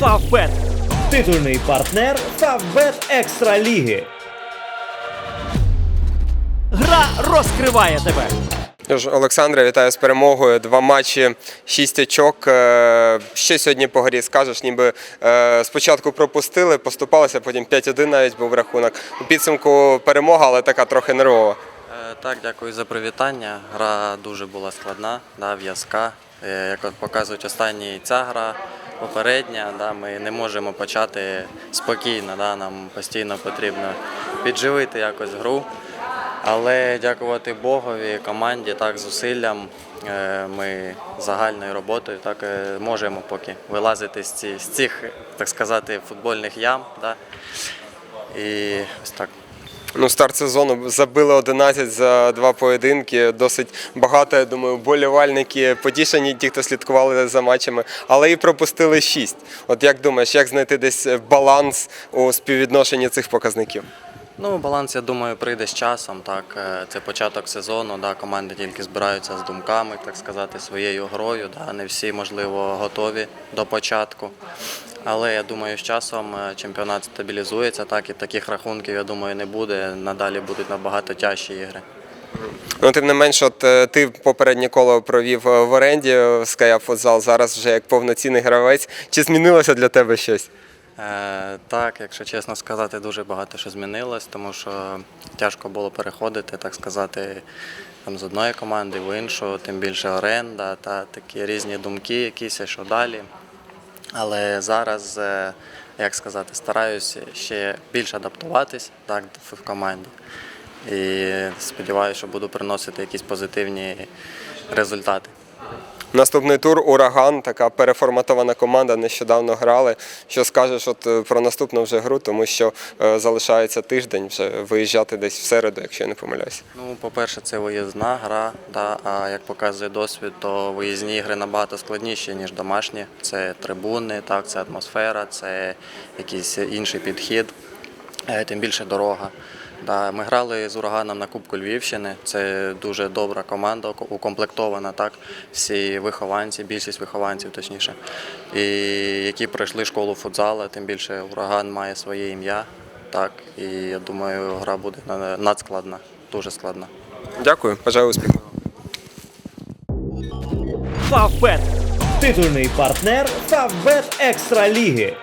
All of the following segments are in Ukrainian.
Фавбет. Титульний партнер Фавбет Екстра Ліги. Гра розкриває тебе. Тож, Олександре, вітаю з перемогою. Два матчі, шість очок. Е, Що сьогодні по грі скажеш? Ніби е, спочатку пропустили, поступалися, потім 5-1 навіть був рахунок. У підсумку перемога, але така трохи нервова. Е, Так, дякую за привітання. Гра дуже була складна, да, в'язка. Е, Як от показують останні ця гра, попередня, да, ми не можемо почати спокійно. Да, нам постійно потрібно підживити якось гру. Але дякувати Богові, команді, так, зусиллям, е, ми загальною роботою так е, можемо поки вилазити з, цих, так сказати, футбольних ям. Да. І ось так. Ну, старт сезону забили 11 за два поєдинки. Досить багато, я думаю, болівальники потішені, ті, хто слідкували за матчами, але і пропустили 6. От як думаєш, як знайти десь баланс у співвідношенні цих показників? Ну, баланс, я думаю, прийде з часом. Так, Е, це початок сезону. Да, команди тільки збираються з думками, так сказати, своєю грою. Да, не всі, можливо, готові до початку. Але я думаю, з часом е, чемпіонат стабілізується, так і таких рахунків, я думаю, не буде. Надалі будуть набагато тяжчі ігри. Ну, тим не менш, от е, ти попереднє коло провів в оренді в Ская Футзал, зараз вже як повноцінний гравець. Чи змінилося для тебе щось? Е, так, якщо чесно сказати, дуже багато що змінилось, тому що тяжко було переходити, так сказати, там, з одної команди в іншу, тим більше оренда та такі різні думки, якісь, що далі. Але зараз, е, як сказати, стараюся ще більше адаптуватись так, в команді. І сподіваюся, що буду приносити якісь позитивні результати. Наступний тур ураган, така переформатована команда. Нещодавно грали. Що скажеш от е, про наступну вже гру, тому що е, залишається тиждень вже виїжджати десь в середу, якщо я не помиляюся. Ну, по-перше, це виїзна гра, да, а як показує досвід, то виїзні ігри набагато складніші, ніж домашні. Це трибуни, так, це атмосфера, це якийсь інший підхід, тим більше дорога. Ми грали з ураганом на Кубку Львівщини. Це дуже добра команда, укомплектована, так, всі вихованці, більшість вихованців, точніше, і які пройшли школу футзалу, тим більше ураган має своє ім'я. Так, і я думаю, гра буде надскладна, дуже складна. Дякую, бажаю успіху. Фавбет. Титульний партнер Фавбет Екстра Ліги.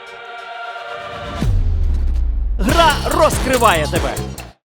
Гра розкриває тебе.